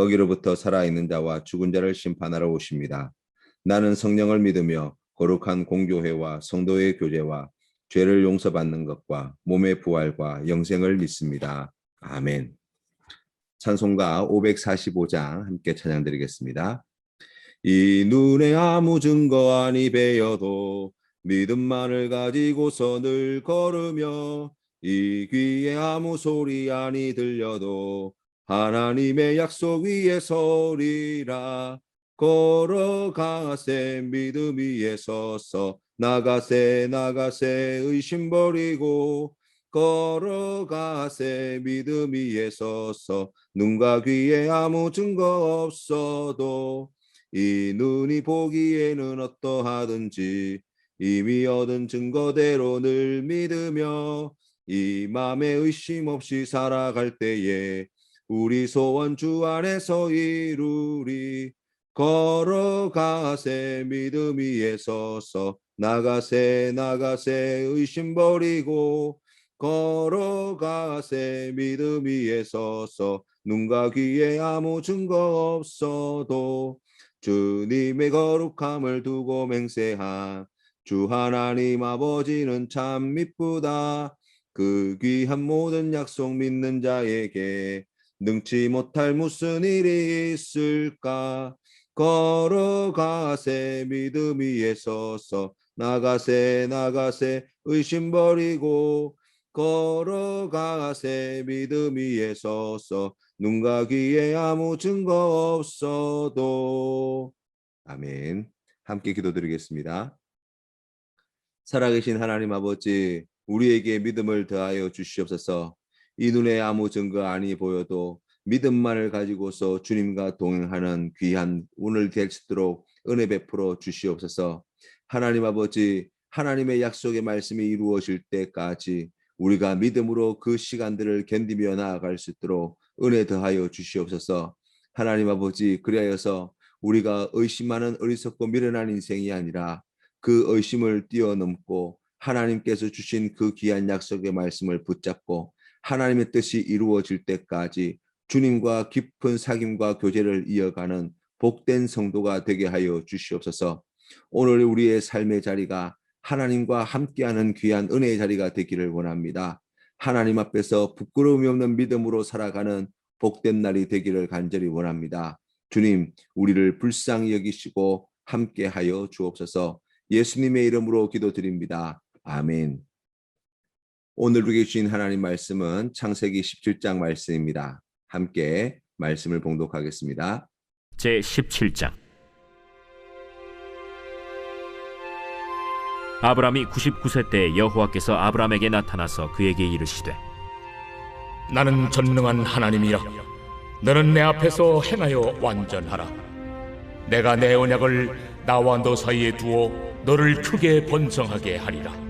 거기로부터 살아있는 자와 죽은 자를 심판하러 오십니다. 나는 성령을 믿으며 거룩한 공교회와 성도의 교제와 죄를 용서받는 것과 몸의 부활과 영생을 믿습니다. 아멘. 찬송가 545장 함께 찬양드리겠습니다. 이 눈에 아무 증거 아니 배어도 믿음만을 가지고서 늘 걸으며 이 귀에 아무 소리 아니 들려도 하나님의 약속 위에 서리라. 걸어가세 믿음 위에 서서 나가세 나가세 의심 버리고. 걸어가세 믿음 위에 서서 눈과 귀에 아무 증거 없어도 이 눈이 보기에는 어떠하든지 이미 얻은 증거대로 늘 믿으며 이 맘에 의심 없이 살아갈 때에 우리 소원 주 안에서 이루리. 걸어가세 믿음 위에 서서 나가세 나가세 의심 버리고. 걸어가세 믿음 위에 서서 눈과 귀에 아무 증거 없어도 주님의 거룩함을 두고 맹세한 주 하나님 아버지는 참 미쁘다. 그 귀한 모든 약속 믿는 자에게 능치 못할 무슨 일이 있을까? 걸어가세 믿음 위에 서서 나가세 나가세 의심 버리고 걸어가세 믿음 위에 서서 눈과 귀에 아무 증거 없어도. 아멘. 함께 기도드리겠습니다. 살아계신 하나님 아버지 우리에게 믿음을 더하여 주시옵소서 이 눈에 아무 증거 아니 보여도 믿음만을 가지고서 주님과 동행하는 귀한 오늘 될 수 있도록 은혜 베풀어 주시옵소서. 하나님 아버지 하나님의 약속의 말씀이 이루어질 때까지 우리가 믿음으로 그 시간들을 견디며 나아갈 수 있도록 은혜 더하여 주시옵소서. 하나님 아버지 그리하여서 우리가 의심하는 어리석고 미련한 인생이 아니라 그 의심을 뛰어넘고 하나님께서 주신 그 귀한 약속의 말씀을 붙잡고 하나님의 뜻이 이루어질 때까지 주님과 깊은 사귐과 교제를 이어가는 복된 성도가 되게 하여 주시옵소서. 오늘 우리의 삶의 자리가 하나님과 함께하는 귀한 은혜의 자리가 되기를 원합니다. 하나님 앞에서 부끄러움이 없는 믿음으로 살아가는 복된 날이 되기를 간절히 원합니다. 주님, 우리를 불쌍히 여기시고 함께하여 주옵소서. 예수님의 이름으로 기도드립니다. 아멘. 오늘 우리에게 주신 하나님 말씀은 창세기 17장 말씀입니다. 함께 말씀을 봉독하겠습니다. 제 17장 아브람이 99세 때 여호와께서 아브람에게 나타나서 그에게 이르시되 나는 전능한 하나님이라 너는 내 앞에서 행하여 완전하라 내가 내 언약을 나와 너 사이에 두어 너를 크게 번성하게 하리라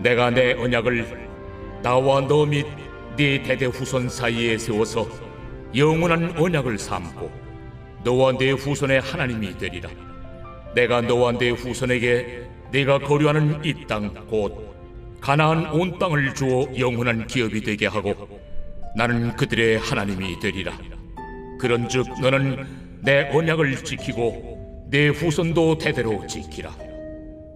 내가 내 언약을 나와 너 및 네 대대 후손 사이에 세워서 영원한 언약을 삼고 너와 네 후손의 하나님이 되리라. 내가 너와 네 후손에게 네가 거류하는 이 땅 곧 가나안 온 땅을 주어 영원한 기업이 되게 하고 나는 그들의 하나님이 되리라. 그런즉 너는 내 언약을 지키고 내 후손도 대대로 지키라.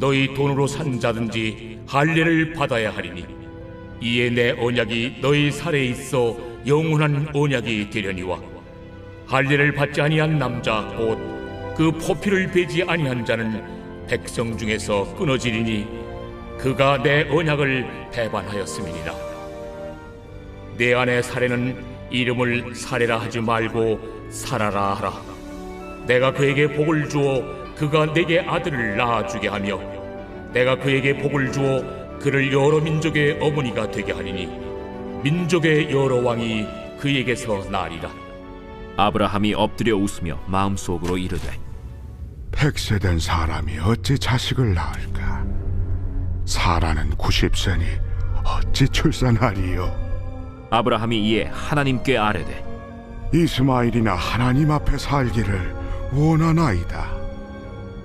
너희 돈으로 산 자든지 할례를 받아야 하리니 이에 내 언약이 너희 살에 있어 영원한 언약이 되려니와 할례를 받지 아니한 남자 곧 그 포피를 베지 아니한 자는 백성 중에서 끊어지리니 그가 내 언약을 배반하였음이니라. 내 안의 사례는 이름을 사례라 하지 말고 살아라 하라. 내가 그에게 복을 주어 그가 내게 아들을 낳아주게 하며 내가 그에게 복을 주어 그를 여러 민족의 어머니가 되게 하리니 민족의 여러 왕이 그에게서 나리라 아브라함이 엎드려 웃으며 마음속으로 이르되 백세된 사람이 어찌 자식을 낳을까? 사라는 90세니 어찌 출산하리요? 아브라함이 이에 하나님께 아뢰되 이스마일이나 하나님 앞에 살기를 원하나이다.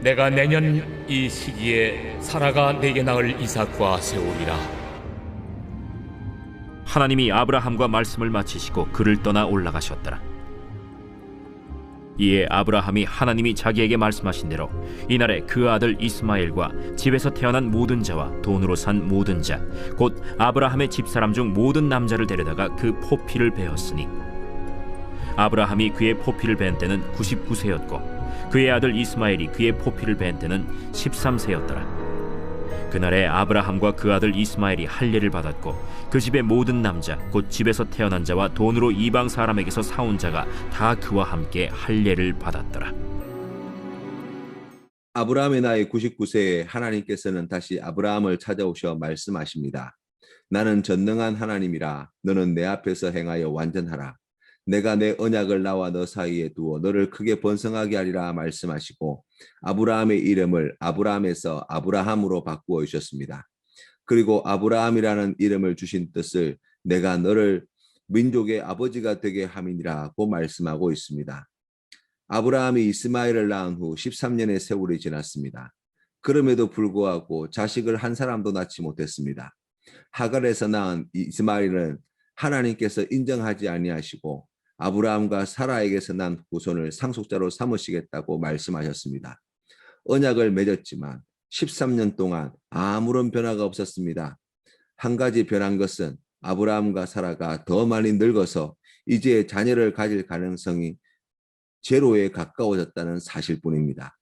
내가 내년 이 시기에 사라가 내게 낳을 이삭과 세우리라 하나님이 아브라함과 말씀을 마치시고 그를 떠나 올라가셨더라. 이에 아브라함이 하나님이 자기에게 말씀하신 대로 이날에 그 아들 이스마엘과 집에서 태어난 모든 자와 돈으로 산 모든 자 곧 아브라함의 집사람 중 모든 남자를 데려다가 그 포피를 베었으니 아브라함이 그의 포피를 벤 때는 99세였고 그의 아들 이스마엘이 그의 포피를 벤 때는 13세였더라. 그날에 아브라함과 그 아들 이스마엘이 할례를 받았고 그 집의 모든 남자 곧 집에서 태어난 자와 돈으로 이방 사람에게서 사온 자가 다 그와 함께 할례를 받았더라. 아브라함의 나이 99세에 하나님께서는 다시 아브라함을 찾아오셔 말씀하십니다. 나는 전능한 하나님이라 너는 내 앞에서 행하여 완전하라. 내가 내 언약을 나와 너 사이에 두어 너를 크게 번성하게 하리라 말씀하시고 아브라함의 이름을 아브라함에서 아브라함으로 바꾸어 주셨습니다. 그리고 아브라함이라는 이름을 주신 뜻을 내가 너를 민족의 아버지가 되게 함이니라고 말씀하고 있습니다. 아브라함이 이스마엘을 낳은 후 13년의 세월이 지났습니다. 그럼에도 불구하고 자식을 한 사람도 낳지 못했습니다. 하갈에서 낳은 이스마엘은 하나님께서 인정하지 아니하시고 아브라함과 사라에게서 난 후손을 상속자로 삼으시겠다고 말씀하셨습니다. 언약을 맺었지만 13년 동안 아무런 변화가 없었습니다. 한 가지 변한 것은 아브라함과 사라가 더 많이 늙어서 이제 자녀를 가질 가능성이 제로에 가까워졌다는 사실뿐입니다.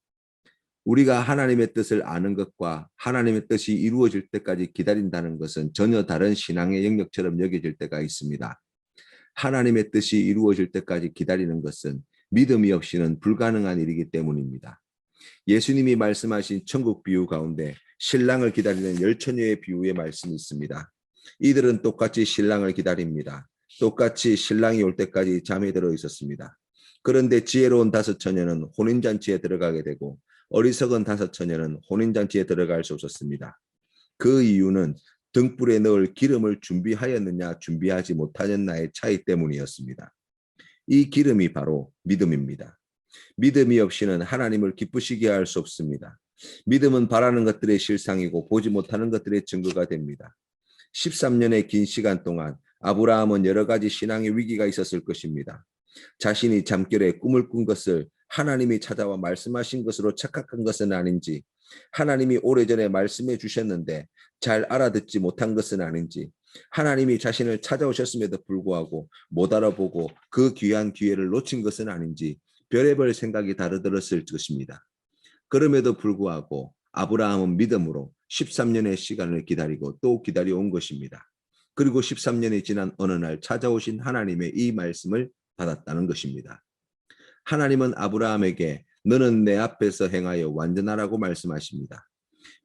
우리가 하나님의 뜻을 아는 것과 하나님의 뜻이 이루어질 때까지 기다린다는 것은 전혀 다른 신앙의 영역처럼 여겨질 때가 있습니다. 하나님의 뜻이 이루어질 때까지 기다리는 것은 믿음이 없이는 불가능한 일이기 때문입니다. 예수님이 말씀하신 천국 비유 가운데 신랑을 기다리는 열처녀의 비유의 말씀이 있습니다. 이들은 똑같이 신랑을 기다립니다. 똑같이 신랑이 올 때까지 잠에 들어 있었습니다. 그런데 지혜로운 다섯 처녀는 혼인잔치에 들어가게 되고 어리석은 다섯 처녀는 혼인잔치에 들어갈 수 없었습니다. 그 이유는 등불에 넣을 기름을 준비하였느냐 준비하지 못하였나의 차이 때문이었습니다. 이 기름이 바로 믿음입니다. 믿음이 없이는 하나님을 기쁘시게 할 수 없습니다. 믿음은 바라는 것들의 실상이고 보지 못하는 것들의 증거가 됩니다. 13년의 긴 시간 동안 아브라함은 여러 가지 신앙의 위기가 있었을 것입니다. 자신이 잠결에 꿈을 꾼 것을 하나님이 찾아와 말씀하신 것으로 착각한 것은 아닌지, 하나님이 오래전에 말씀해 주셨는데 잘 알아듣지 못한 것은 아닌지, 하나님이 자신을 찾아오셨음에도 불구하고 못 알아보고 그 귀한 기회를 놓친 것은 아닌지 별의별 생각이 다르들었을 것입니다. 그럼에도 불구하고 아브라함은 믿음으로 13년의 시간을 기다리고 또 기다려온 것입니다. 그리고 13년이 지난 어느 날 찾아오신 하나님의 이 말씀을 받았다는 것입니다. 하나님은 아브라함에게 너는 내 앞에서 행하여 완전하라고 말씀하십니다.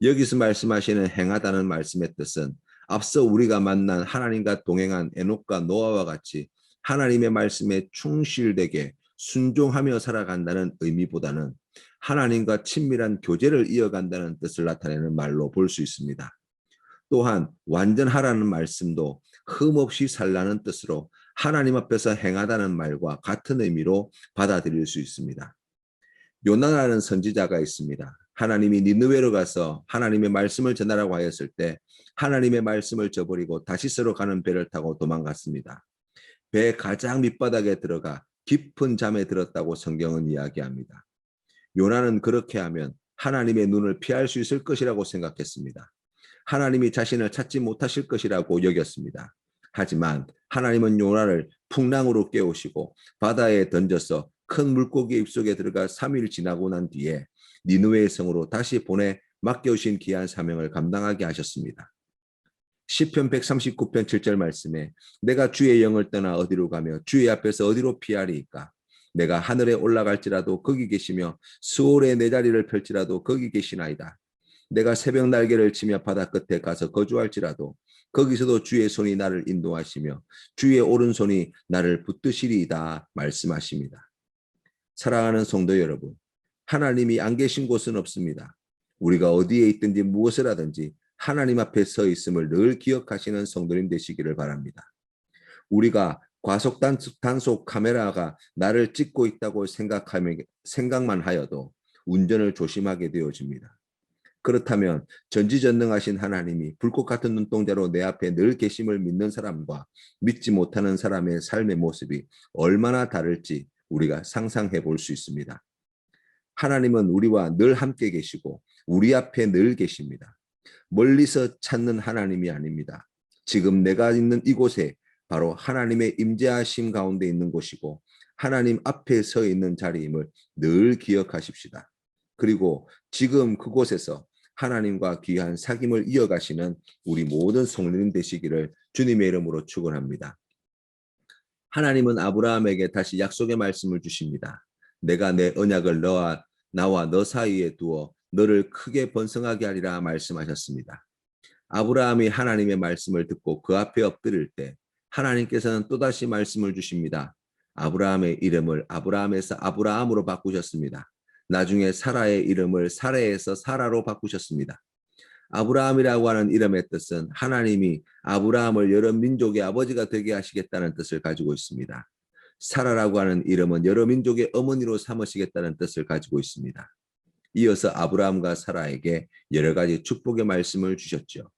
여기서 말씀하시는 행하다는 말씀의 뜻은 앞서 우리가 만난 하나님과 동행한 에녹과 노아와 같이 하나님의 말씀에 충실되게 순종하며 살아간다는 의미보다는 하나님과 친밀한 교제를 이어간다는 뜻을 나타내는 말로 볼 수 있습니다. 또한 완전하라는 말씀도 흠없이 살라는 뜻으로 하나님 앞에서 행하다는 말과 같은 의미로 받아들일 수 있습니다. 요나라는 선지자가 있습니다. 하나님이 니느웨로 가서 하나님의 말씀을 전하라고 하였을 때 하나님의 말씀을 저버리고 다시스로 가는 배를 타고 도망갔습니다. 배 가장 밑바닥에 들어가 깊은 잠에 들었다고 성경은 이야기합니다. 요나는 그렇게 하면 하나님의 눈을 피할 수 있을 것이라고 생각했습니다. 하나님이 자신을 찾지 못하실 것이라고 여겼습니다. 하지만 하나님은 요나를 풍랑으로 깨우시고 바다에 던져서 큰 물고기 입속에 들어가 3일 지나고 난 뒤에 니누웨의 성으로 다시 보내 맡겨오신 귀한 사명을 감당하게 하셨습니다. 시편 139편 7절 말씀에 내가 주의 영을 떠나 어디로 가며 주의 앞에서 어디로 피하리이까 내가 하늘에 올라갈지라도 거기 계시며 수월에 내 자리를 펼지라도 거기 계시나이다. 내가 새벽 날개를 치며 바다 끝에 가서 거주할지라도 거기서도 주의 손이 나를 인도하시며 주의 오른손이 나를 붙드시리이다 말씀하십니다. 사랑하는 성도 여러분, 하나님이 안 계신 곳은 없습니다. 우리가 어디에 있든지 무엇을 하든지 하나님 앞에 서 있음을 늘 기억하시는 성도님 되시기를 바랍니다. 우리가 과속 단속, 카메라가 나를 찍고 있다고 생각하며 생각만 하여도 운전을 조심하게 되어집니다. 그렇다면 전지전능하신 하나님이 불꽃 같은 눈동자로 내 앞에 늘 계심을 믿는 사람과 믿지 못하는 사람의 삶의 모습이 얼마나 다를지 우리가 상상해 볼 수 있습니다. 하나님은 우리와 늘 함께 계시고 우리 앞에 늘 계십니다. 멀리서 찾는 하나님이 아닙니다. 지금 내가 있는 이곳에 바로 하나님의 임재하심 가운데 있는 곳이고 하나님 앞에 서 있는 자리임을 늘 기억하십시다. 그리고 지금 그곳에서 하나님과 귀한 사귐을 이어가시는 우리 모든 성도님 되시기를 주님의 이름으로 축원합니다. 하나님은 아브라함에게 다시 약속의 말씀을 주십니다. 내가 내 언약을 너와 나와 너 사이에 두어 너를 크게 번성하게 하리라 말씀하셨습니다. 아브라함이 하나님의 말씀을 듣고 그 앞에 엎드릴 때 하나님께서는 또다시 말씀을 주십니다. 아브라함의 이름을 아브라함에서 아브라함으로 바꾸셨습니다. 나중에 사라의 이름을 사레에서 사라로 바꾸셨습니다. 아브라함이라고 하는 이름의 뜻은 하나님이 아브라함을 여러 민족의 아버지가 되게 하시겠다는 뜻을 가지고 있습니다. 사라라고 하는 이름은 여러 민족의 어머니로 삼으시겠다는 뜻을 가지고 있습니다. 이어서 아브라함과 사라에게 여러 가지 축복의 말씀을 주셨죠.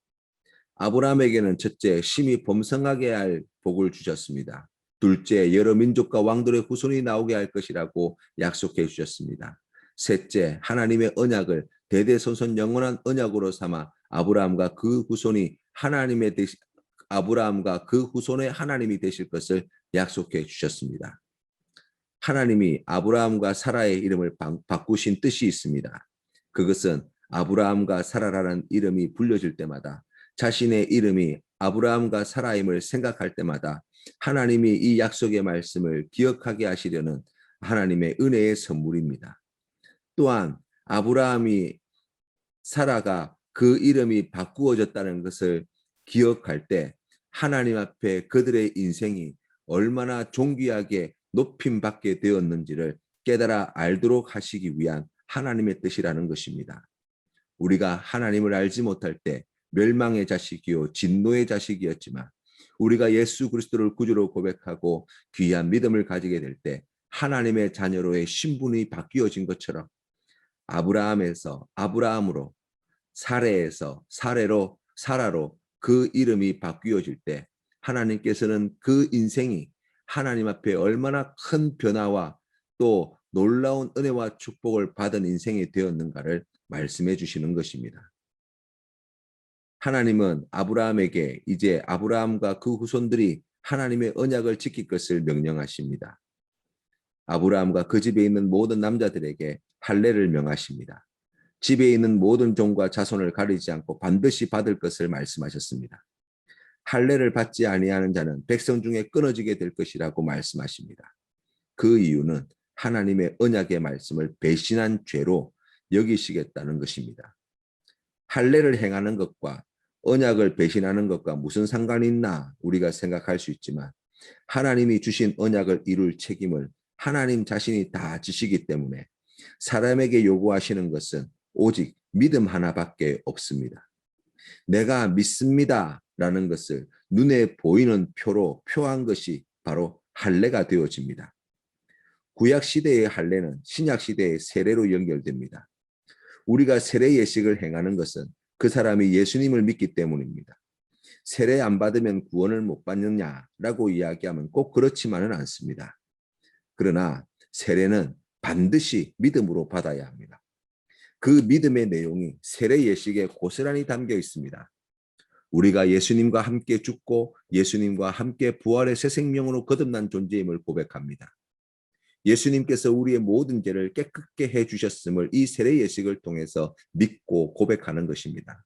아브라함에게는 첫째 심히 범성하게 할 복을 주셨습니다. 둘째 여러 민족과 왕들의 후손이 나오게 할 것이라고 약속해 주셨습니다. 셋째 하나님의 언약을 대대손손 영원한 언약으로 삼아 아브라함과 그 후손이 하나님의 아브라함과 그 후손의 하나님이 되실 것을 약속해 주셨습니다. 하나님이 아브라함과 사라의 이름을 바꾸신 뜻이 있습니다. 그것은 아브라함과 사라라는 이름이 불려질 때마다 자신의 이름이 아브라함과 사라임을 생각할 때마다 하나님이 이 약속의 말씀을 기억하게 하시려는 하나님의 은혜의 선물입니다. 또한 아브라함이 사라가 그 이름이 바꾸어졌다는 것을 기억할 때 하나님 앞에 그들의 인생이 얼마나 존귀하게 높임 받게 되었는지를 깨달아 알도록 하시기 위한 하나님의 뜻이라는 것입니다. 우리가 하나님을 알지 못할 때 멸망의 자식이요 진노의 자식이었지만 우리가 예수 그리스도를 구주로 고백하고 귀한 믿음을 가지게 될 때 하나님의 자녀로의 신분이 바뀌어진 것처럼 아브라함에서 아브라함으로 사레에서 사레로 사라로 그 이름이 바뀌어질 때 하나님께서는 그 인생이 하나님 앞에 얼마나 큰 변화와 또 놀라운 은혜와 축복을 받은 인생이 되었는가를 말씀해 주시는 것입니다. 하나님은 아브라함에게 이제 아브라함과 그 후손들이 하나님의 언약을 지킬 것을 명령하십니다. 아브라함과 그 집에 있는 모든 남자들에게 할례를 명하십니다. 집에 있는 모든 종과 자손을 가리지 않고 반드시 받을 것을 말씀하셨습니다. 할례를 받지 아니하는 자는 백성 중에 끊어지게 될 것이라고 말씀하십니다. 그 이유는 하나님의 언약의 말씀을 배신한 죄로 여기시겠다는 것입니다. 할례를 행하는 것과 언약을 배신하는 것과 무슨 상관이 있나 우리가 생각할 수 있지만 하나님이 주신 언약을 이룰 책임을 하나님 자신이 다 지시기 때문에 사람에게 요구하시는 것은 오직 믿음 하나밖에 없습니다. 내가 믿습니다 라는 것을 눈에 보이는 표로 표한 것이 바로 할례가 되어집니다. 구약 시대의 할례는 신약 시대의 세례로 연결됩니다. 우리가 세례 예식을 행하는 것은 그 사람이 예수님을 믿기 때문입니다. 세례 안 받으면 구원을 못 받느냐라고 이야기하면 꼭 그렇지만은 않습니다. 그러나 세례는 반드시 믿음으로 받아야 합니다. 그 믿음의 내용이 세례 예식에 고스란히 담겨 있습니다. 우리가 예수님과 함께 죽고 예수님과 함께 부활의 새 생명으로 거듭난 존재임을 고백합니다. 예수님께서 우리의 모든 죄를 깨끗게 해 주셨음을 이 세례 예식을 통해서 믿고 고백하는 것입니다.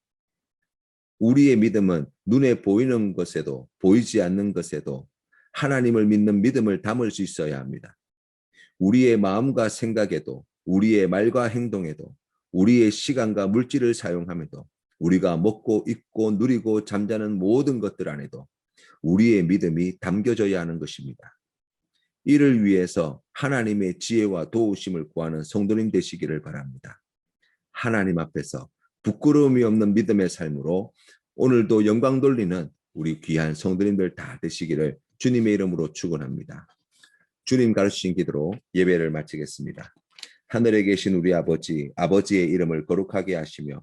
우리의 믿음은 눈에 보이는 것에도 보이지 않는 것에도 하나님을 믿는 믿음을 담을 수 있어야 합니다. 우리의 마음과 생각에도 우리의 말과 행동에도 우리의 시간과 물질을 사용함에도 우리가 먹고 입고 누리고 잠자는 모든 것들 안에도 우리의 믿음이 담겨져야 하는 것입니다. 이를 위해서 하나님의 지혜와 도우심을 구하는 성도님 되시기를 바랍니다. 하나님 앞에서 부끄러움이 없는 믿음의 삶으로 오늘도 영광 돌리는 우리 귀한 성도님들 다 되시기를 주님의 이름으로 축원합니다. 주님 가르치신 기도로 예배를 마치겠습니다. 하늘에 계신 우리 아버지, 아버지의 이름을 거룩하게 하시며